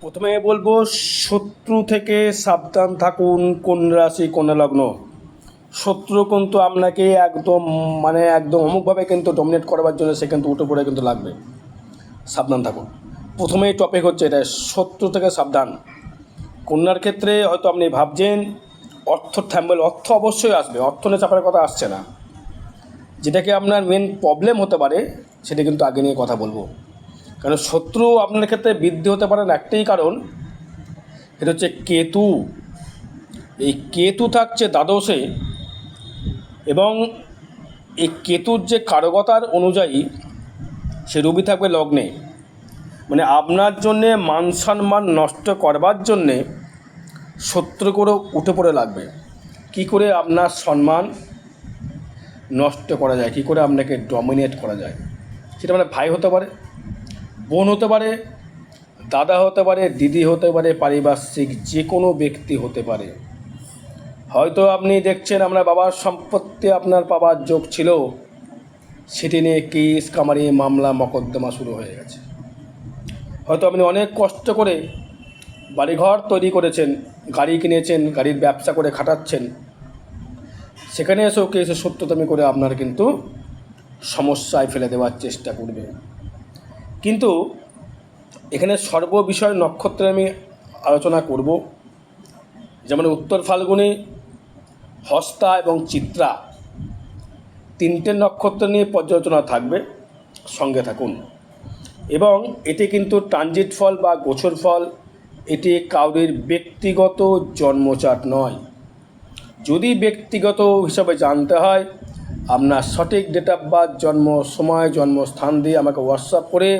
প্রথমে বলব, শত্রু থেকে সাবধান থাকুন কোন রাশি, কোন লগ্ন। শত্রু কিন্তু আপনাকে একদম মানে একদম অমুকভাবে কিন্তু ডমিনেট করবার জন্য সে কিন্তু উঠে পড়ে কিন্তু লাগবে। সাবধান থাকুন। প্রথমেই টপিক হচ্ছে এটা, শত্রু থেকে সাবধান। কন্যার ক্ষেত্রে হয়তো আপনি ভাবছেন, অর্থ থ্যাম্বল অর্থ অবশ্যই আসবে, অর্থ নিয়ে চাপার কথা আসছে না। যেটাকে আপনার মেন প্রবলেম হতে পারে, সেটা কিন্তু আগে নিয়ে কথা বলব। কারণ শত্রু আপনার ক্ষেত্রে বৃদ্ধি হতে পারেন একটাই কারণ, এটা হচ্ছে কেতু। এই কেতু থাকছে দ্বাদশে এবং এই কেতুর যে কারকতার অনুযায়ী সে রবি থাকবে লগ্নে। মানে আপনার জন্যে মান সম্মান নষ্ট করবার জন্যে শত্রু করে উঠে পড়ে লাগবে। কি করে আপনার সম্মান নষ্ট করা যায়? কী করে আপনাকে ডমিনেট করা যায়? সেটা মানে ভাই হতে পারে। বোন হতে পারে, দাদা হতে পারে, দিদি হতে পারে পারিপার্শ্বিক যে কোনো ব্যক্তি হতে পারে। হয়তো আপনি দেখছেন আপনার বাবার সম্পত্তি আপনার পাবার যোগ ছিল, সেটি নিয়ে কেস, কামারি, মামলা, মকদ্দমা শুরু হয়ে গেছে। হয়তো আপনি অনেক কষ্ট করে বাড়িঘর তৈরি করেছেন, গাড়ি কিনেছেন, গাড়ির ব্যবসা করে খাটাচ্ছেন। সেখানে এসেও কেসে সত্যতমি করে আপনার কিন্তু সমস্যায় ফেলে দেওয়ার চেষ্টা করবে। কিন্তু এখানে সর্ববিষয় নক্ষত্রে আমি আলোচনা করব। যেমন উত্তর ফাল্গুনে, হস্তা এবং চিত্রা তিনটে নক্ষত্র নিয়ে পর্যালোচনা থাকবে, সঙ্গে থাকুন। এবং এটি কিন্তু ট্রানজিট ফল বা গোছর ফল, এটি কাউরির ব্যক্তিগত জন্মচাট নয়। যদি ব্যক্তিগত হিসাবে জানতে হয়, আপনার সঠিক ডেট অফ বার্থ জন্ম সময়, জন্মস্থান দিয়ে আমাকে হোয়াটসঅ্যাপ করে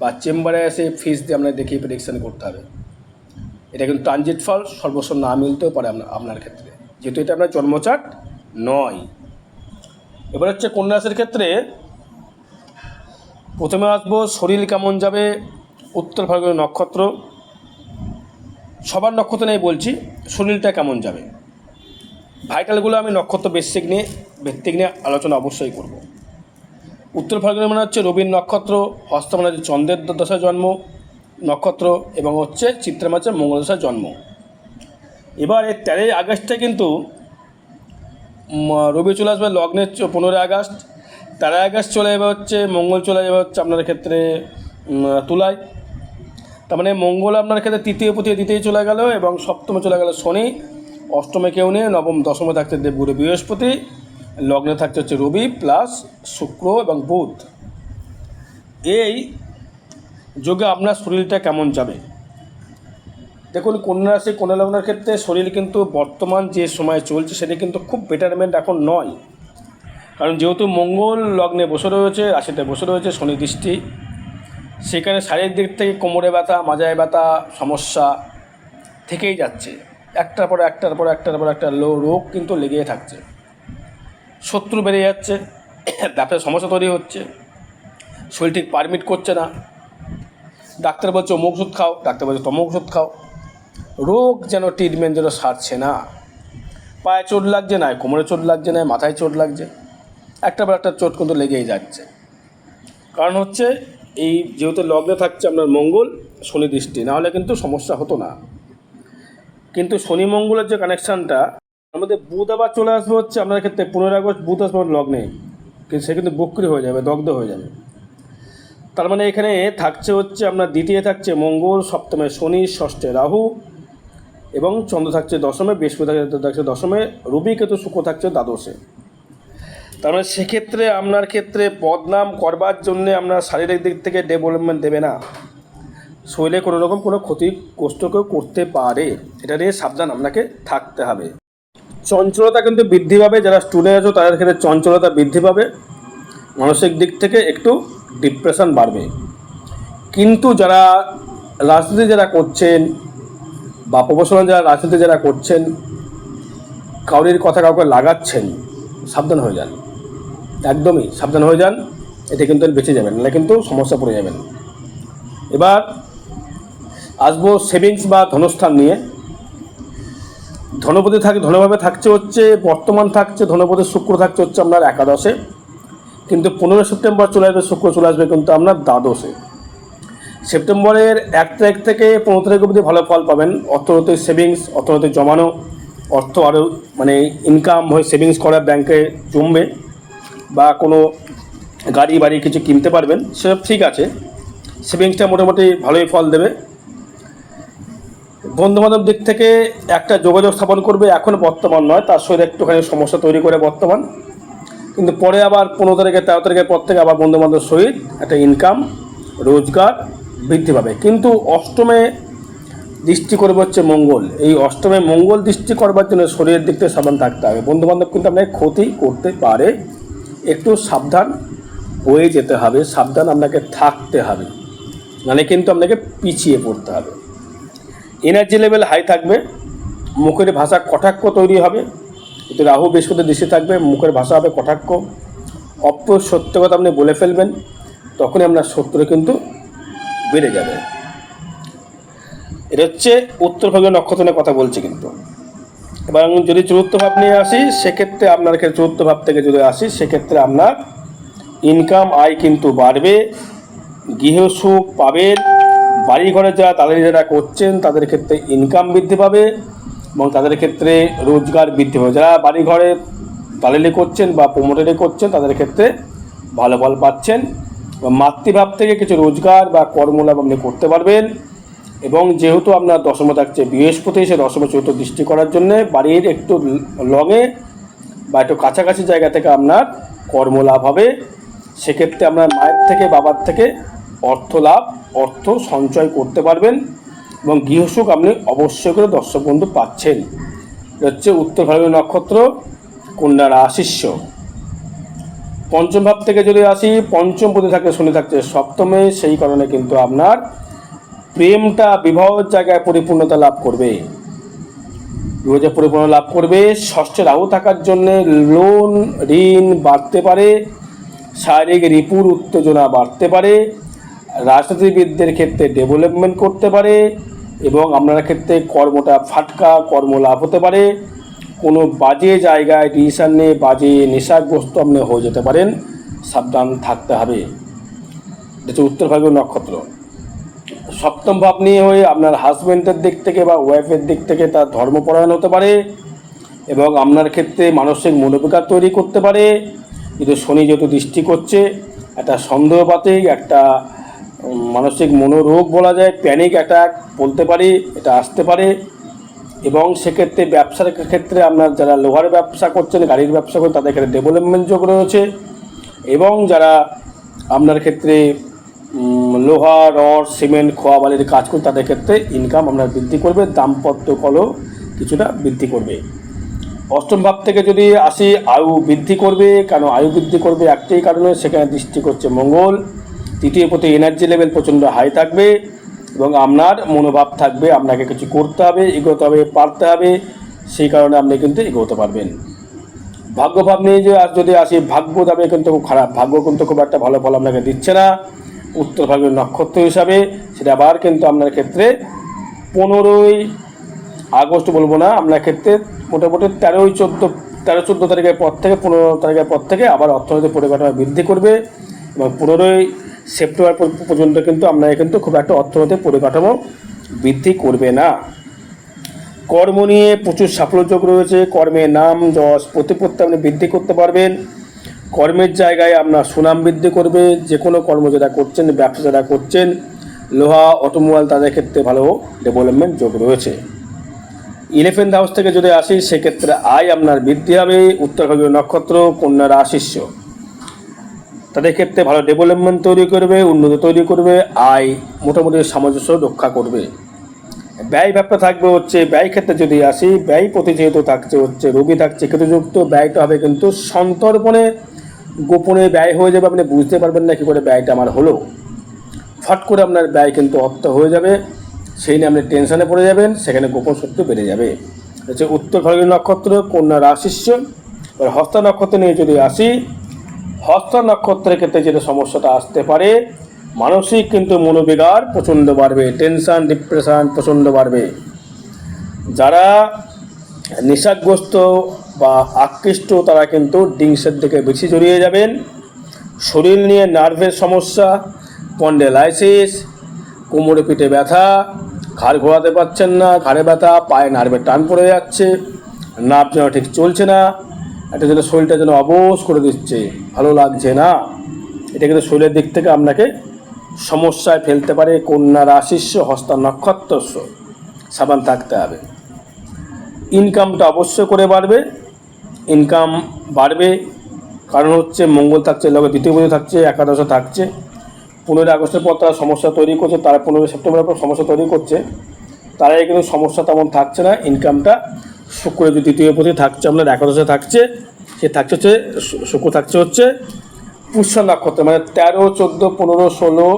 বা চেম্বারে এসে ফিস দিয়ে আপনাকে দেখিয়ে প্রেডিকশান করতে হবে। এটা কিন্তু ট্রানজিট ফল সর্বস্ব না মিলতেও পারে আপনার ক্ষেত্রে। যেহেতু এটা আপনার জন্মচাট নয়। এবার হচ্ছে কন্যা রাশির ক্ষেত্রে প্রথমে আসব, শরীর কেমন যাবে, উত্তর ফাল্গুনি নক্ষত্র। সবার নক্ষত্র নেই বলছি, শরীরটা কেমন যাবে। ভাইটালগুলো আমি নক্ষত্র বেসিক নিয়ে, ভিত্তিক নিয়ে আলোচনা অবশ্যই করব। উত্তর ফাল্গুনি মানে হচ্ছে রবির নক্ষত্র হস্ত মানে হচ্ছে চন্দ্রের দশায় জন্ম, নক্ষত্র এবং হচ্ছে চিত্রা মাসে মঙ্গল দশায় জন্ম। এবার এই তেরোই আগস্টে কিন্তু রবি চলে আসবে লগ্নের পনেরোই আগস্ট। তেরোই আগস্ট চলে যাবে হচ্ছে, মঙ্গল চলে যাবে হচ্ছে আপনার ক্ষেত্রে তুলায়। তার মানে মঙ্গল আপনার ক্ষেত্রে তৃতীয় প্রতি দ্বিতীয় চলে গেল এবং সপ্তমে চলে গেল শনি। অষ্টমে কেউ নেই, নবম দশমে থাকতে দেবগুরু বৃহস্পতি। লগ্নে থাকছে হচ্ছে রবি প্লাস শুক্র এবং বুধ। এই যোগে আপনার শরীরটা কেমন যাবে? দেখুন, কন্যা রাশি, কন্যা লগ্নের ক্ষেত্রে শরীর কিন্তু বর্তমান যে সময় চলছে সেটা কিন্তু খুব বেটারমেন্ট এখন নয়। কারণ যেহেতু মঙ্গল লগ্নে বসে রয়েছে, রাশিতে বসে রয়েছে শনি দৃষ্টি, সেখানে শারীরিক দিক থেকে কোমরে ব্যথা, মাজায় ব্যথা, সমস্যা থেকেই যাচ্ছে। একটার পর একটার পর একটার পর একটা লো রোগ কিন্তু লেগেই থাকছে। শত্রু বেড়ে যাচ্ছে ব্যবসায় সমস্যা তৈরি হচ্ছে, শরীর ঠিক পারমিট করছে না। ডাক্তার বলছে, অমুক ওষুধ খাও। ডাক্তার বলছে, তমুক ওষুধ খাও। রোগ যেন ট্রিটমেন্ট যেন সারছে না। পায়ে চোট লাগছে না, কোমরে চোট লাগছে না, মাথায় চোট লাগছে। একটা পর একটা চোট কিন্তু লেগেই যাচ্ছে। কারণ হচ্ছে, এই যেহেতু লগ্নে থাকছে আপনার মঙ্গল, শনি দৃষ্টি নাহলে কিন্তু সমস্যা হতো না। কিন্তু শনি মঙ্গলের যে কানেকশানটা আমাদের বুধ আবার চলে আসবে হচ্ছে, আপনার ক্ষেত্রে পনেরোই আগস্ট বুধ আসবে আমার লগ্নে। কিন্তু সে কিন্তু বক্রি হয়ে যাবে, দগ্ধ হয়ে যাবে। তার মানে এখানে থাকছে হচ্ছে, আপনার দ্বিতীয় থাকছে মঙ্গল, সপ্তমে শনি, ষষ্ঠে রাহু এবং চন্দ্র থাকছে দশমে, বৃহস্পতি থাকছে- দশমে, রবি কেতু শুক্র থাকছে দ্বাদশে। তার মানে সেক্ষেত্রে আপনার ক্ষেত্রে বদনাম করবার জন্যে আপনার শারীরিক দিক থেকে ডেভেলপমেন্ট দেবে না। শরীরে কোনো রকম কোনো ক্ষতি কষ্ট কেউ করতে পারে। এটা নিয়ে সাবধান আপনাকে থাকতে হবে। চঞ্চলতা কিন্তু বৃদ্ধি পাবে। যারা স্টুডেন্ট আছো, তাদের ক্ষেত্রে চঞ্চলতা বৃদ্ধি পাবে। মানসিক দিক থেকে একটু ডিপ্রেশন বাড়বে। কিন্তু যারা রাজনীতি যারা করছেন বা প্রফেশনাল যারা রাজনীতি যারা করছেন, কাউরির কথা কাউকে লাগাচ্ছেন, সাবধান হয়ে যান। একদমই সাবধান হয়ে যান, এতে কিন্তু বেঁচে যাবেন, নাহলে কিন্তু সমস্যা পড়ে যাবেন। এবার আসব সেভিংস বা ধনস্থান নিয়ে। ধনপতি থাকে, ধনভাবে থাকছে হচ্ছে, বর্তমান থাকছে, ধনপতি শুক্র থাকছে হচ্ছে আপনার একাদশে। কিন্তু পনেরো সেপ্টেম্বর চলে আসবে, শুক্র চলে আসবে কিন্তু আপনার দ্বাদশে। সেপ্টেম্বরের এক তারিখ থেকে পনেরো তারিখ অবধি ভালো ফল পাবেন। অর্থনৈতিক সেভিংস, অর্থনৈতিক জমানো, অর্থ আরও মানে ইনকাম হয়ে সেভিংস করা ব্যাংকে জমবে বা কোনো গাড়ি বাড়ি কিছু কিনতে পারবেন, সেসব ঠিক আছে। সেভিংসটা মোটামুটি ভালোই ফল দেবে। বন্ধুবান্ধব দিক থেকে একটা যোগাযোগ স্থাপন করবে, এখন বর্তমান নয়, তার সঙ্গে একটুখানি সমস্যা তৈরি করে বর্তমান। কিন্তু পরে আবার পনেরো তারিখে, তেরো তারিখের পর থেকে আবার বন্ধুবান্ধব সহিত একটা ইনকাম রোজগার বৃদ্ধি পাবে। কিন্তু অষ্টমে দৃষ্টি করবে হচ্ছে মঙ্গল। এই অষ্টমে মঙ্গল দৃষ্টি করবার জন্য শরীরের দিক থেকে সাবধান থাকতে হবে। বন্ধুবান্ধব কিন্তু আপনাকে ক্ষতি করতে পারে। একটু সাবধান হয়ে যেতে হবে, সাবধান আপনাকে থাকতে হবে। মানে কিন্তু আপনাকে পিছিয়ে পড়তে হবে। এনার্জি লেভেল হাই থাকবে, মুখের ভাষা কটাক্ষ তৈরি হবে, এতে রাহু বৃহস্পতি দৃষ্টি থাকবে, মুখের ভাষা হবে কটাক্ষ। অপ্র সত্য কথা আপনি বলে ফেলবেন, তখনই আপনার শত্রু কিন্তু বেড়ে যাবে। এটা হচ্ছে উত্তর ভাগীয় নক্ষত্র নিয়ে কথা বলছি কিন্তু। এবং যদি চতুর্থ ভাব নিয়ে আসি, সেক্ষেত্রে আপনার চতুর্থ ভাব থেকে যদি আসি, সেক্ষেত্রে আপনার ইনকাম আয় কিন্তু বাড়বে গৃহসুখ পাবেন বাড়ি ঘরে যারা তাদের যারা করছেন, তাদের ক্ষেত্রে ইনকাম বৃদ্ধি পাবে এবং তাদের ক্ষেত্রে রোজগার বৃদ্ধি পাবে। যারা বাড়ি ঘরে দালালি করছেন বা প্রমোটারি করছেন, তাদের ক্ষেত্রে ভালো ফল পাচ্ছেন। এবং মাতৃভাব থেকে কিছু রোজগার বা কর্মলাভ আপনি করতে পারবেন। এবং যেহেতু আপনার দশমে থাকছে, বৃহস্পতি সে দশমে চতুর্থ দৃষ্টি করার জন্যে বাড়ির একটু লঙে বা একটু কাছাকাছি জায়গা থেকে আপনার কর্মলাভ হবে। সেক্ষেত্রে আপনার মায়ের থেকে, বাবার থেকে অর্থ লাভ, অর্থ সঞ্চয় করতে পারবেন এবং গৃহসুখ আপনি অবশ্যই করে দর্শক বন্ধু পাচ্ছেন। হচ্ছে উত্তর ভারতীয় নক্ষত্র, কন্যা রাশিস্য পঞ্চম ভাব থেকে যদি আসি, পঞ্চম পদে থাকে শনি থাকছে সপ্তমে, সেই কারণে কিন্তু আপনার প্রেমটা বিবাহের জায়গায় পরিপূর্ণতা লাভ করবে। বিবাহে পরিপূর্ণ লাভ করবে, ষষ্ঠে রাহু থাকার জন্য লোন, ঋণ বাড়তে পারে, শারীরিক রিপুর উত্তেজনা বাড়তে পারে রাজনীতিবিদদের ক্ষেত্রে ডেভেলপমেন্ট করতে পারে এবং আপনার ক্ষেত্রে কর্মটা ফাটকা কর্ম লাভ হতে পারে। কোনো বাজে জায়গায় ডিসিশন নিয়ে বাজে, নেশাগ্রস্ত আপনি হয়ে যেতে পারেন। সাবধান থাকতে হবে। এটা হচ্ছে উত্তর ভাগীয় নক্ষত্র। সপ্তম ভাব নিয়ে হয়ে আপনার হাজব্যান্ডের দিক থেকে বা ওয়াইফের দিক থেকে তার ধর্মপরায়ণ হতে পারে এবং আপনার ক্ষেত্রে মানসিক মনোবিকার তৈরি করতে পারে। কিন্তু শনি যেহেতু দৃষ্টি করছে, একটা সন্দেহপাতিক একটা মানসিক মনোরোগ বলা যায় প্যানিক অ্যাটাক বলতে পারি, এটা আসতে পারে। এবং সেক্ষেত্রে ব্যবসার ক্ষেত্রে আপনার যারা লোহার ব্যবসা করছেন, গাড়ির ব্যবসা করছেন, তাদের ক্ষেত্রে ডেভেলপমেন্ট যোগ রয়েছে। এবং যারা আপনার ক্ষেত্রে লোহা, রড, সিমেন্ট, খোয়া বালির কাজ করে তাদের ক্ষেত্রে ইনকাম আপনার বৃদ্ধি করবে, দাম্পত্য কলও কিছুটা বৃদ্ধি করবে। অষ্টম ভাব থেকে যদি আসি, আয়ু বৃদ্ধি করবে। কেন আয়ু বৃদ্ধি করবে? একটাই কারণে সেখানে দৃষ্টি করছে মঙ্গল। তৃতীয় প্রতি এনার্জি লেভেল প্রচণ্ড হাই থাকবে এবং আপনার মনোভাব থাকবে, আপনাকে কিছু করতে হবে, এগোতে হবে, পারতে হবে, সেই কারণে আপনি কিন্তু এগোতে পারবেন। ভাগ্যভাব নিয়ে যে আজ যদি আসি, ভাগ্য দাবে কিন্তু খুব খারাপ, ভাগ্য কিন্তু খুব একটা ভালো ফল আপনাকে দিচ্ছে না। উত্তর ভাগের নক্ষত্র হিসাবে সেটা আবার কিন্তু আপনার ক্ষেত্রে পনেরোই আগস্ট বলব না, আপনার ক্ষেত্রে মোটামুটি তেরোই চোদ্দ, তেরো চোদ্দ তারিখের পর থেকে, পনেরো তারিখের পর থেকে আবার অর্থনৈতিক পরিকাঠামো বৃদ্ধি করবে এবং পনেরোই সেপ্টেম্বর পর- পর্যন্ত কিন্তু আপনাকে কিন্তু খুব একটা অর্থনৈতিক পরিকাঠামো বৃদ্ধি করবে না। কর্ম নিয়ে প্রচুর সাফল্যযোগ রয়েছে। কর্মে নাম, যশ, প্রতিপত্তি আপনি বৃদ্ধি করতে পারবেন। কর্মের জায়গায় আপনার সুনাম বৃদ্ধি করবে। যে কোনো কর্ম যারা করছেন, ব্যবসা যারা করছেন, লোহা, অটোমোবাইল তাদের ক্ষেত্রে ভালো ডেভেলপমেন্ট যোগ রয়েছে। ইলেভেন্থ হাউস থেকে যদি আসি, সেক্ষেত্রে আয় আপনার বৃদ্ধি হবে। উত্তরভাগীয় নক্ষত্র, কন্যা রাশিস্য তাদের ক্ষেত্রে ভালো ডেভেলপমেন্ট তৈরি করবে, উন্নতি তৈরি করবে, আয় মোটামুটি সামঞ্জস্য রক্ষা করবে। ব্যয় ব্যাপার থাকবে হচ্ছে, ব্যয় ক্ষেত্রে যদি আসি, ব্যয় প্রতি যেহেতু থাকছে হচ্ছে, রোগী থাকছে কেতুযুক্ত ব্যয়টা হবে কিন্তু সন্তর্পণে গোপনে ব্যয় হয়ে যাবে, আপনি বুঝতে পারবেন না কী করে ব্যয়টা আমার হলো। ফট করে আপনার ব্যয় কিন্তু অর্থ হয়ে যাবে, সেই নিয়ে আপনি টেনশনে পড়ে যাবেন, সেখানে গোপন সত্য বেড়ে যাবে। হচ্ছে উত্তর ভাগীয় নক্ষত্র, কন্যা এবার হস্তা নক্ষত্র নিয়ে যদি আসি হস্ত নক্ষত্রের ক্ষেত্রে যেটা সমস্যাটা আসতে পারে, মানসিক কিন্তু মনোবিকার প্রচণ্ড বাড়বে টেনশান ডিপ্রেশান প্রচণ্ড বাড়বে। যারা নেশাগ্রস্ত বা আকৃষ্ট, তারা কিন্তু ডিংসের দিকে বেশি জড়িয়ে যাবেন। শরীর নিয়ে নার্ভের সমস্যা পন্ডেলাইসিস কোমরে পিঠে ব্যথা, ঘাড় ঘোরাতে পারছেন না, ঘাড়ে ব্যথা, পায়ে নার্ভের টান পড়ে যাচ্ছে, নার্ভ যেন ঠিক চলছে না। এটা যেন শরীরটা যেন অবশ করে দিচ্ছে, ভালো লাগছে না। এটা কিন্তু শরীরের দিক থেকে আপনাকে সমস্যায় ফেলতে পারে, কন্যা রাশিস্য হস্তা নক্ষত্রস্য সাবান থাকতে হবে। ইনকামটা অবশ্যই করে বাড়বে। ইনকাম বাড়বে। কারণ হচ্ছে মঙ্গল থাকছে লগে দ্বিতীয় পুজো থাকছে, একাদশে থাকছে। পনেরোই আগস্টের পর তারা সমস্যা তৈরি করছে, তারা পনেরোই সেপ্টেম্বরের পর সমস্যা তৈরি করছে। তারাই কিন্তু সমস্যা তেমন থাকছে না, ইনকামটা শুক্রের যে দ্বিতীয় পতি থাকছে আপনার একাদশে থাকছে, সে থাকছে হচ্ছে শুক্র থাকছে হচ্ছে পুষ্য নক্ষত্র মানে তেরো, চোদ্দ, পনেরো, ষোলো,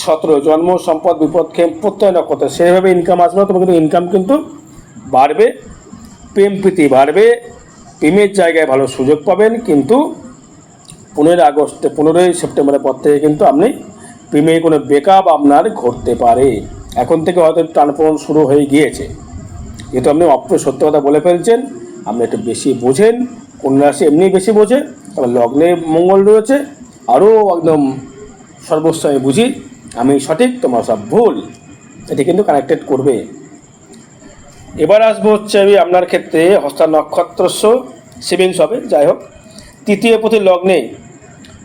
সতেরো, জন্ম, সম্পদ, বিপদ খেম প্রত্যয় নক্ষত্র। সেভাবে ইনকাম আসবে তবে কিন্তু ইনকাম কিন্তু বাড়বে, প্রেম প্রীতি বাড়বে, প্রেমের জায়গায় ভালো সুযোগ পাবেন, কিন্তু পনেরোই আগস্ট, পনেরোই সেপ্টেম্বরের পর থেকে কিন্তু আপনি প্রেমে কোনো বেকআপ আপনার ঘটতে পারে। এখন থেকে হয়তো টানপোড়ন শুরু হয়ে গিয়েছে। যেহেতু আপনি অপ্রিয় সত্য কথা বলে ফেলছেন, আপনি একটু বেশি বোঝেন কন্যা রাশি এমনি বেশি বোঝে তবে লগ্নে মঙ্গল রয়েছে, আরও একদম সর্বস্ব আমি বুঝি, আমি সঠিক, তোমার সব ভুল এটি কিন্তু কানেক্টেড করবে। এবার আসব হচ্ছে আমি আপনার ক্ষেত্রে হস্তা নক্ষত্রস্য সেভিংস হবে, যাই হোক। তৃতীয় প্রতি লগ্নে,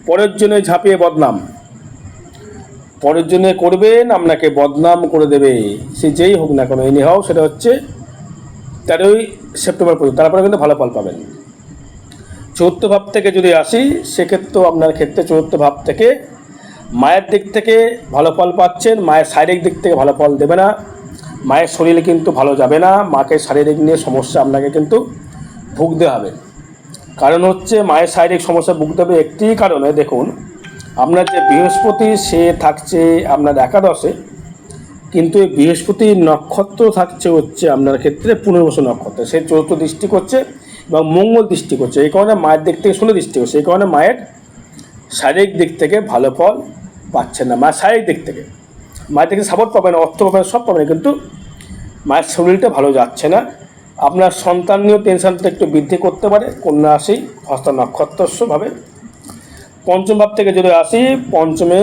পরের জন্য ঝাঁপিয়ে বদনাম। পরের জন্য করবেন, আপনাকে বদনাম করে দেবে, সে যেই হোক না কেন এনে হও সেটা হচ্ছে তেরোই সেপ্টেম্বর পর্যন্ত, তারপরে কিন্তু ভালো ফল পাবেন। চতুর্থ ভাব থেকে যদি আসি, সেক্ষেত্রেও আপনার ক্ষেত্রে চতুর্থ ভাব থেকে মায়ের দিক থেকে ভালো ফল পাচ্ছেন, মায়ের শারীরিক দিক থেকে ভালো ফল দেবে না, মায়ের শরীরে কিন্তু ভালো যাবে না, মাকে শারীরিক নিয়ে সমস্যা আপনাকে কিন্তু ভুগতে হবে। কারণ হচ্ছে মায়ের শারীরিক সমস্যা ভুগতে হবে একটি কারণে, দেখুন, আপনার যে বৃহস্পতি সে থাকছে আপনার একাদশে কিন্তু এই বৃহস্পতির নক্ষত্র থাকছে হচ্ছে আপনার ক্ষেত্রে পুনর্বসু নক্ষত্র। সে চতুর্থ দৃষ্টি করছে এবং মঙ্গল দৃষ্টি করছে। এই কারণে মায়ের দিক থেকে ষোলো দৃষ্টি করছে। এই কারণে মায়ের শারীরিক দিক থেকে ভালো ফল পাচ্ছেন না। মায়ের শারীরিক দিক থেকে। মায়ের থেকে সাপোর্ট পাবেন অর্থ পাবেন সব পাবেন কিন্তু মায়ের শরীরটা ভালো যাচ্ছে না। আপনার সন্তান নিয়েও টেনশনটা একটু বৃদ্ধি করতে পারে। কন্যা আসি, হস্ত নক্ষত্রস্যভাবে পঞ্চম ভাব থেকে যদি আসি, পঞ্চমে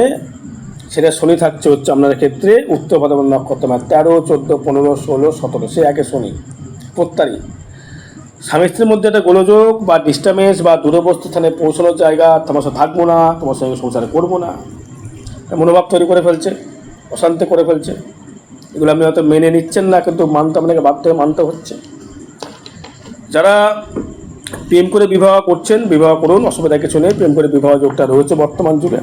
সেটা শনি থাকছে হচ্ছে আপনার ক্ষেত্রে উত্তর ভাদ্র নক্ষত্র মানে তেরো, চোদ্দ, পনেরো, ষোলো, সতেরো, সে একে শনি প্রত্যারি স্বামী স্ত্রীর মধ্যে একটা গোলযোগ বা ডিস্টার্বেন্স বা দূরবর্তী স্থানে পৌঁছানোর জায়গা, তোমার সাথে থাকব না, তোমার সঙ্গে সংসার করব না মনোভাব তৈরি করে ফেলছে, অশান্তি করে ফেলছে। এগুলো আপনি হয়তো মেনে নিচ্ছেন না, কিন্তু মানতে আপনাকে বাধ্য হয়ে মানতে হচ্ছে। যারা প্রেম করে বিবাহ করছেন, বিবাহ করুন, অসুবিধা কিছু নেই, প্রেম করে বিবাহ যোগটা রয়েছে বর্তমান যুগে।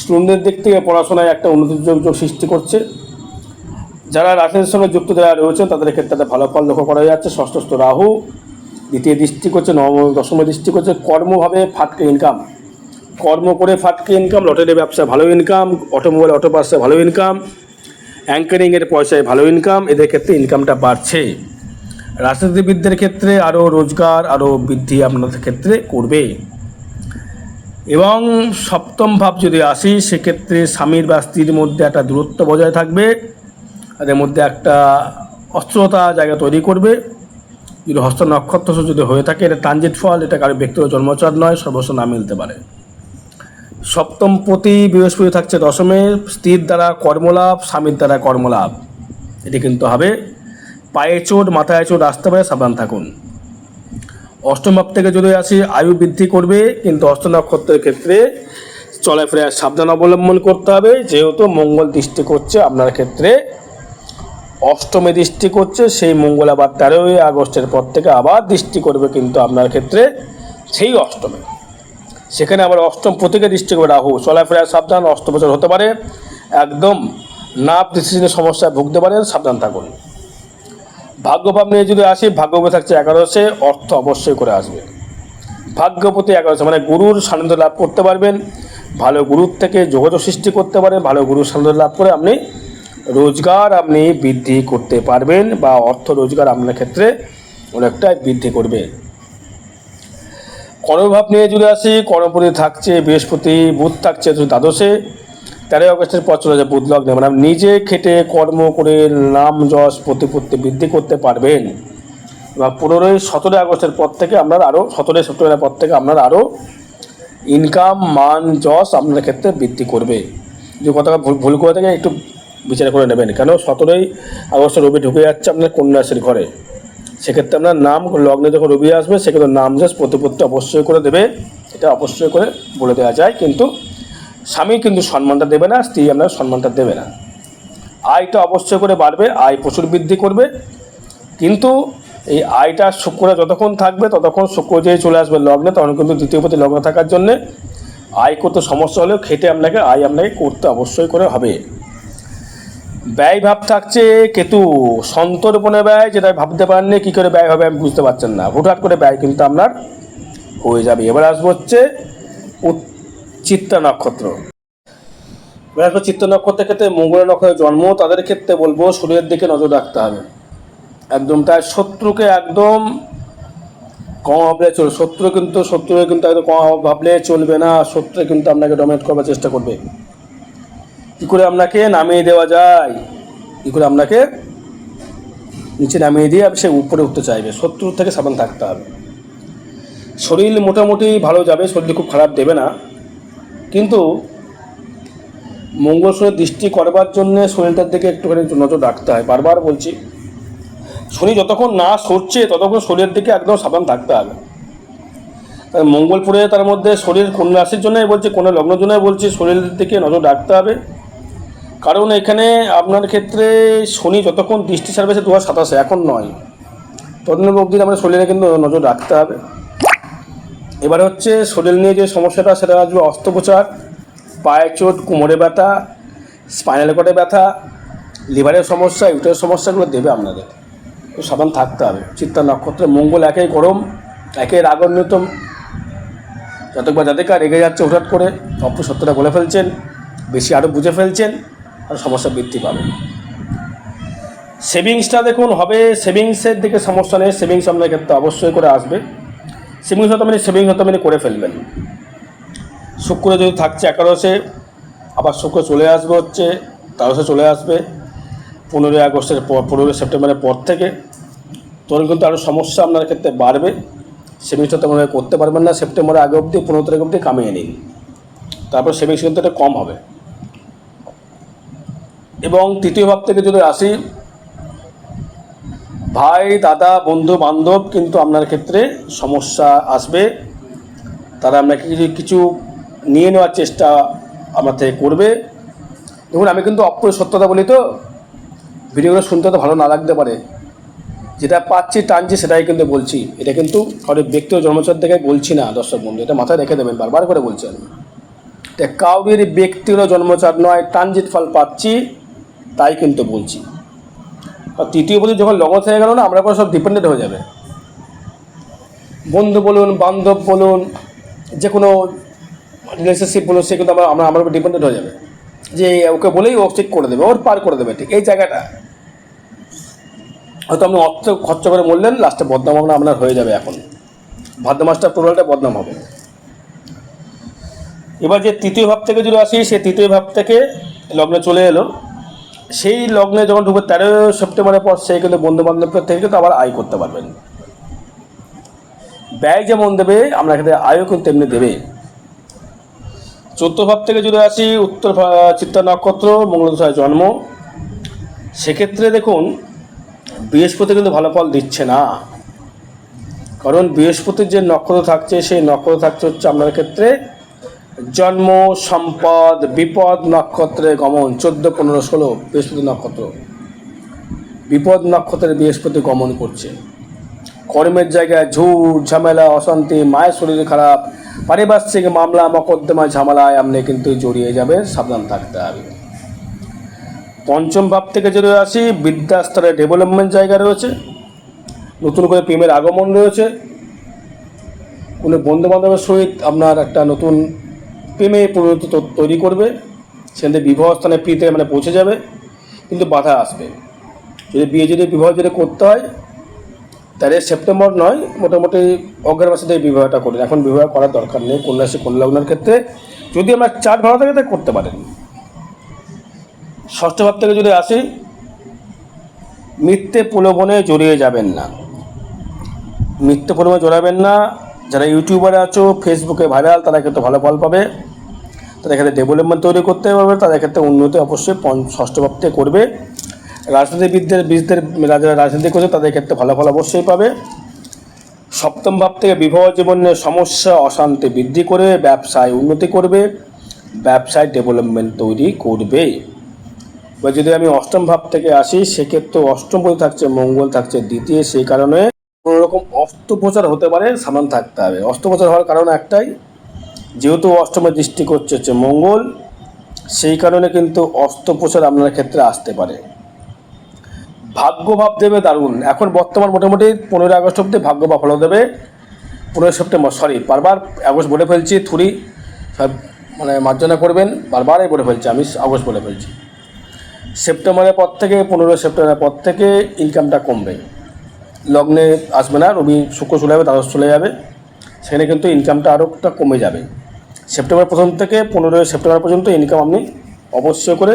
স্টুডেন্টদের দিক থেকে পড়াশোনায় একটা উন্নতির যোগ যোগ সৃষ্টি করছে। যারা রাজনীতির সঙ্গে যুক্ত যারা রয়েছেন, তাদের ক্ষেত্রে একটা ভালো ফল লক্ষ্য করা যাচ্ছে। ষষ্ঠস্থ রাহু, দ্বিতীয় দৃষ্টি করছে, নবম দশম দৃষ্টি করছে। কর্মভাবে ফাটকে ইনকাম কর্ম করে ফাটকে ইনকাম লটারি ব্যবসায় ভালো ইনকাম অটোমোবাইল অটো পার্সে ভালো ইনকাম অ্যাঙ্কারিংয়ের পয়সায় ভালো ইনকাম এদের ক্ষেত্রে ইনকামটা বাড়ছে। রাজনীতিবিদদের ক্ষেত্রে আরও রোজগার, আরও বৃদ্ধি আপনাদের ক্ষেত্রে করবে। এবং সপ্তম ভাব যদি আসি, সেক্ষেত্রে স্বামীর বা স্ত্রীর মধ্যে একটা দূরত্ব বজায় থাকবে। তাদের মধ্যে একটা অস্ত্রতা জায়গা তৈরি করবে। যদি হস্ত নক্ষত্র যদি হয়ে থাকে, এটা ট্রানজিট ফল, এটা কারও ব্যক্তিগত জন্মচার নয়, সর্বস্ব না মিলতে পারে। সপ্তম প্রতি বৃহস্পতি থাকছে দশমে, স্ত্রীর দ্বারা কর্মলাভ, স্বামীর দ্বারা কর্মলাভ। এটি কিন্তু হবে। পায়ে চোট, মাথায় চোট, আসতে পারে, সাবধান থাকুন। অষ্টম ভাব থেকে যদি আসি, আয়ু বৃদ্ধি করবে, কিন্তু অষ্ট নক্ষত্রের ক্ষেত্রে চলাফেরায় সাবধান অবলম্বন করতে হবে। যেহেতু মঙ্গল দৃষ্টি করছে, আপনার ক্ষেত্রে অষ্টমে দৃষ্টি করছে, সেই মঙ্গল আবার তেরোই আগস্টের পর থেকে আবার দৃষ্টি করবে, কিন্তু আপনার ক্ষেত্রে সেই অষ্টমে। সেখানে আবার অষ্টম প্রতীকে দৃষ্টি করবে রাহু। চলাফেরায় সাবধান অষ্টবছর হতে পারে। একদম নাপ ডিসিশনের সমস্যায় ভুগতে পারেন সাবধান থাকুন ভাগ্যভাব নিয়ে যদি আসি ভাগ্যভাবে থাকছে একাদশে, অর্থ অবশ্যই করে আসবে। ভাগ্যপতি একাদশে মানে গুরুর সান্নিধ্য লাভ করতে পারবেন, ভালো গুরুর থেকে যোগাযোগ সৃষ্টি করতে পারেন, ভালো গুরুর সান্নিধ্য লাভ করে আপনি রোজগার আপনি বৃদ্ধি করতে পারবেন বা অর্থ রোজগার আপনার ক্ষেত্রে অনেকটাই বৃদ্ধি করবে। কর্মভাব নিয়ে যদি আসি, কর্মপতি থাকছে, বৃহস্পতি, বুধ থাকছে দ্বাদশে তেরোই আগস্টের পর চলে যায় বুধ লগ্নে মানে নিজে খেটে কর্ম করে নাম যশ প্রতিপত্তি বৃদ্ধি করতে পারবেন। এবং পনেরোই, সতেরোই আগস্টের পর থেকে আপনার আরও সতেরোই, সেপ্টেম্বরের পর থেকে আপনার আরও ইনকাম মান, যশ আপনার ক্ষেত্রে বৃদ্ধি করবে। যে কথাটা ভুল ভুল করে থাকে একটু বিচার করে নেবেন। কেন? সতেরোই আগস্ট রবি ঢুকে যাচ্ছে আপনার কন্যা রাশির ঘরে। সেক্ষেত্রে আপনার নাম, লগ্নে যখন রবি আসবে, সেক্ষেত্রে নাম জাস্ট প্রতিপত্তি অবশ্যই করে দেবে। এটা অবশ্যই করে বলে দেওয়া যায়। কিন্তু স্বামী কিন্তু সম্মানটা দেবে না, স্ত্রী আপনার সম্মানটা দেবে না। আয়টা অবশ্যই করে বাড়বে, আয় প্রচুর বৃদ্ধি করবে। কিন্তু এই আয়টা শুক্র যতক্ষণ থাকবে, ততক্ষণ শুক্র যে চলে আসবে লগ্নে, তখন কিন্তু দ্বিতীয় প্রতি লগ্ন থাকার জন্যে আয় করতে সমস্যা হলেও খেটে আপনাকে, আয় আপনাকে করতে অবশ্যই করে হবে। ব্যয় ভাব থাকছে কেতু, সন্তর্পণে ব্যয়, যেটা ভাবতে পারেননি, কী করে ব্যয় হবে আমি বুঝতে পারছেন না। হুটহাট করে ব্যয় কিন্তু আপনার হয়ে যাবে। এবার আসব হচ্ছে চিত্তা নক্ষত্র। আসব চিত্ত নক্ষত্রের ক্ষেত্রে মঙ্গল নক্ষত্রের জন্ম, তাদের ক্ষেত্রে বলব শরীরের দিকে নজর রাখতে হবে। একদম তাই শত্রুকে একদম কম ভাবলে চলবে শত্রু কিন্তু, শত্রুকে কিন্তু একদম কম ভাবলে চলবে না, শত্রু কিন্তু আপনাকে ডমিনেট করবার চেষ্টা করবে। কী করে আপনাকে নামিয়ে দেওয়া যায়? কী করে আপনাকে নিচে নামিয়ে দিয়ে সে উপরে উঠতে চাইবে? শত্রুর থেকে সাবধান থাকতে হবে। শরীর মোটামুটি ভালো যাবে, শরীর খুব খারাপ দেবে না। কিন্তু মঙ্গল শনি দৃষ্টি করবার জন্য শরীরটার দিকে একটুখানি নজর রাখতে হয়, বারবার বলছি। শনি যতক্ষণ না সরছে, ততক্ষণ শরীরের দিকে একদম সাবধান থাকতে হবে। মঙ্গলপুরে তার মধ্যে শরীর কোন রাশির জন্যই বলছি, কোনো লগ্নের জন্যই বলছি, শরীরের দিকে নজর রাখতে হবে। কারণ এখানে আপনার ক্ষেত্রে শনি যতক্ষণ দৃষ্টি ছাড়বে সে দু হাজার সাতাশে, এখন নয়। ততদিন অবধি আমাদের শরীরে কিন্তু নজর রাখতে হবে। এবার হচ্ছে শরীর নিয়ে যে সমস্যাটা, সেটা আসবে অস্ত্রোপচার পায়ে চোট, কোমরে ব্যথা স্পাইনাল কর্ডে ব্যথা লিভারের সমস্যা ইউটের সমস্যাগুলো দেবে আপনাদের। তো সাবধান থাকতে হবে। চিত্তা নক্ষত্রে মঙ্গল একেই গরম, একে রাগান্বিত যতবার যাদেরকে রেগে যাচ্ছে হঠাৎ করে অপ্র সত্যটা বলে ফেলছেন, বেশি আরও বুঝে ফেলছেন আর সমস্যা বৃদ্ধি পাবে। সেভিংসটা দেখুন, হবে সেভিংসের দিকে সমস্যা নেই, সেভিংস আপনার ক্ষেত্রে অবশ্যই করে আসবে। সেভিংস হয়তো মানে সেভিংস হয়তো মানে করে ফেলবেন। শুক্র যদি থাকছে একাদশে, আবার শুক্র চলে আসবে হচ্ছে, দ্বাদশে চলে আসবে, পনেরোই আগস্টের পর, পনেরোই সেপ্টেম্বরের পর থেকে, তখন কিন্তু আরও সমস্যা আপনার ক্ষেত্রে বাড়বে। সেভিংসটা তেমন করতে পারবেন না, সেপ্টেম্বরের আগে অবধি, পনেরো তারিখ অবধি কামিয়ে নিন। তারপর সেভিংস কিন্তু এটা কম হবে। এবং তৃতীয় ভাব থেকে যদি আসি ভাই, দাদা, বন্ধু, বান্ধব, কিন্তু আপনার ক্ষেত্রে সমস্যা আসবে। তারা আপনাকে কিছু কিছু নিয়ে নেওয়ার চেষ্টা আমার থেকে করবে। দেখুন, আমি কিন্তু অপ্রিয় সত্যতা বলি তো, ভিডিওগুলো শুনতে তো ভালো না লাগতে পারে। যেটা পাচ্ছি, টানছি, সেটাই কিন্তু বলছি। এটা কিন্তু কারোর ব্যক্তিগত জন্মচার থেকে বলছি না, দর্শক বন্ধু, এটা মাথায় রেখে দেবেন, বারবার করে বলছি আমি। এটা কাউরির ব্যক্তিগত জন্মচার নয়, ট্রানজিট ফল পাচ্ছি, তাই কিন্তু বলছি। তৃতীয় প্রতি যখন লগত হয়ে গেল না, আমরা পরে সব ডিপেন্ডেন্ট হয়ে যাবে। বন্ধু বলুন, বান্ধব বলুন, যে কোনো রিলেশনশিপ বলুন, সে কিন্তু আমরা আমরা আমার উপর ডিপেন্ডেন্ট হয়ে যাবে। যে ওকে বলেই ও ঠিক করে দেবে, ওর পার করে দেবে, ঠিক এই জায়গাটা। হয়তো আপনি অর্থ খরচা করে মরলেন লাস্টে বদনাম আপনার আপনার হয়ে যাবে এখন। ভাদ্র মাসটা টোটালটা বদনাম হবে। এবার যে তৃতীয় ভাব থেকে যদি আসি সে তৃতীয় ভাব থেকে লগ্নে চলে এলো। সেই লগ্নে যখন ঢুকবে তেরো সেপ্টেম্বরের পর সেই কিন্তু বন্ধু বান্ধবের থেকে কিন্তু আবার আয় করতে পারবেন। ব্যয় যেমন দেবে, আমরা ক্ষেত্রে আয়ও কিন্তু তেমনি দেবে। চোদ্দ ভাব থেকে যদি আসি, উত্তর চিত্তা নক্ষত্র মঙ্গলদশায় জন্ম। সেক্ষেত্রে দেখুন, বৃহস্পতি কিন্তু ভালো ফল দিচ্ছে না। কারণ বৃহস্পতির যে নক্ষত্র থাকছে, সেই নক্ষত্র থাকছে হচ্ছে আপনার ক্ষেত্রে জন্ম, সম্পদ, বিপদ, নক্ষত্রে গমন, চোদ্দ, পনেরো, ষোলো, বৃহস্পতি নক্ষত্র। বিপদ নক্ষত্রে বৃহস্পতি গমন করছে। কর্মের জায়গায় ঝুট ঝামেলা, অশান্তি, মায়ের শরীর খারাপ, পারিপার্শ্বিক মামলা মকদ্দমা ঝামেলায় আপনি কিন্তু জড়িয়ে যাবে সাবধান থাকতে হবে। পঞ্চম ভাব থেকে যদি আসি, বিদ্যাস্তরে ডেভেলপমেন্ট জায়গা রয়েছে, নতুন করে প্রেমের আগমন রয়েছে। কোনো বন্ধু বান্ধবের সহিত আপনার একটা নতুন প্রেমে পরিণত তৈরি করবে, সেখানে বিবাহ স্থানে ফ্রিতে মানে পৌঁছে যাবে, কিন্তু বাধা আসবে। যদি বিয়ে যদি বিবাহ যদি করতে হয়, তাহলে সেপ্টেম্বর নয়, মোটামুটি অগ্রাণ মাসে থেকে বিবাহটা করুন এখন বিবাহ করার দরকার নেই কন্যা রাশি কন্যা ক্ষেত্রে। যদি আমার চার ভালো থাকে, তাহলে করতে পারেন। ষষ্ঠ ভাব থেকে যদি আসি, মিথ্যে প্রলোভনে জড়িয়ে যাবেন না। মিথ্যে প্রলোভনে জড়াবেন না। যারা ইউটিউবারে আছো ফেসবুকে ভাইরাল তারা কিন্তু ভালো ফল পাবে। তাদের ক্ষেত্রে ডেভেলপমেন্ট তৈরি করতে পারবে তাদের ক্ষেত্রে উন্নতি অবশ্যই ষষ্ঠ ভাব করবে। রাজনীতিবিদদের বীজদের যারা রাজনীতি করছে, তাদের ক্ষেত্রে ভালো ফল অবশ্যই পাবে। সপ্তম ভাব থেকে বিবাহ জীবনের সমস্যা, অশান্তি বৃদ্ধি করে ব্যবসায় উন্নতি করবে, ব্যবসায় ডেভেলপমেন্ট তৈরি করবে। এবার যদি আমি অষ্টম ভাব থেকে আসি, সেক্ষেত্রে অষ্টম পদে থাকছে মঙ্গল, থাকছে দ্বিতীয়, সেই কারণে কোনো রকম অস্ত্রোপচার হতে পারে সামান থাকতে হবে। অস্ত্রোপচার হওয়ার কারণ একটাই যেহেতু অষ্টমে দৃষ্টি করছে হচ্ছে মঙ্গল, সেই কারণে কিন্তু অস্ত্রোপচার আপনার ক্ষেত্রে আসতে পারে। ভাগ্যভাব দেবে দারুণ। এখন বর্তমান মোটামুটি পনেরোই আগস্ট অব্দি ভাগ্যভাব ভালো দেবে। পনেরোই সেপ্টেম্বর সরি বারবার আগস্ট বলে ফেলছি, থুরি মানে মার্জনা করবেন, বারবারই বলে ফেলছি, আমি আগস্ট বলে ফেলছি। সেপ্টেম্বরের পর থেকে, পনেরোই সেপ্টেম্বরের পর থেকে ইনকামটা কমবে। লগ্নে আসবে না, রবি শুক্র চলে যাবে, দ্বাদশ চলে যাবে, সেখানে কিন্তু ইনকামটা আরোটা কমে যাবে। সেপ্টেম্বর প্রথম থেকে পনেরোই সেপ্টেম্বর পর্যন্ত ইনকাম আপনি অবশ্যই করে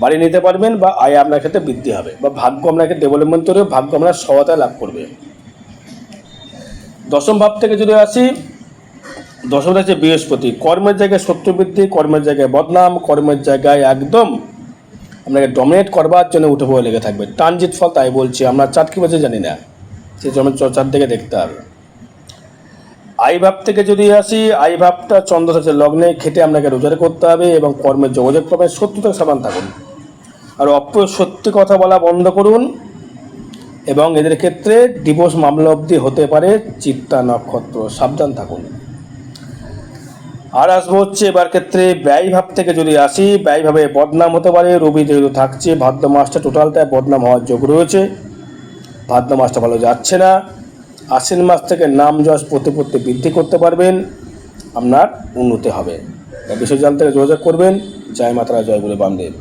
বাড়িয়ে নিতে পারবেন বা আয় আপনার ক্ষেত্রে বৃদ্ধি হবে বা ভাগ্য আপনাকে ডেভেলপমেন্ট করে ভাগ্য আপনার সহায়তা লাভ করবে। দশম ভাব থেকে যদি আসি, দশম হচ্ছে বৃহস্পতি। কর্মের জায়গায় শত্রু বৃদ্ধি, কর্মের জায়গায় বদনাম, কর্মের জায়গায় একদম আপনাকে ডমিনেট করবার জন্য উঠে পড়ে লেগে থাকবে। ট্রানজিট ফল তাই বলছি, আমরা চাট কি বাজে জানি না। সেই জন্য চার থেকে দেখতে হবে। আই ভাব থেকে যদি আসি আই ভাবটা চন্দ্র আছে লগ্নে খেটে আপনাকে রোজগার করতে হবে এবং কর্মের যোগাযোগ পাবেন শত্রু থেকে সাবধান থাকুন আর অপ্রিয় সত্যি কথা বলা বন্ধ করুন এবং এদের ক্ষেত্রে ডিভোর্স মামলা অবধি হতে পারে চিত্তা নক্ষত্র। সাবধান থাকুন। আর আসব হচ্ছে এবার ক্ষেত্রে ব্যয়ভাব থেকে যদি আসি, ব্যয়ভাবে বদনাম হতে পারে। রবি যেহেতু থাকছে, ভাদ্র মাসটা টোটালটায় বদনাম হওয়ার যোগ রয়েছে। ভাদ্র মাসটা ভালো যাচ্ছে না। আশ্বিন মাস থেকে নাম যশ পড়তে পড়তে বৃদ্ধি করতে পারবেন, আপনার উন্নতি হবে। বিষয় থেকে যোগাযোগ করবেন। জয় মাতারা, জয় বলে বামদেব।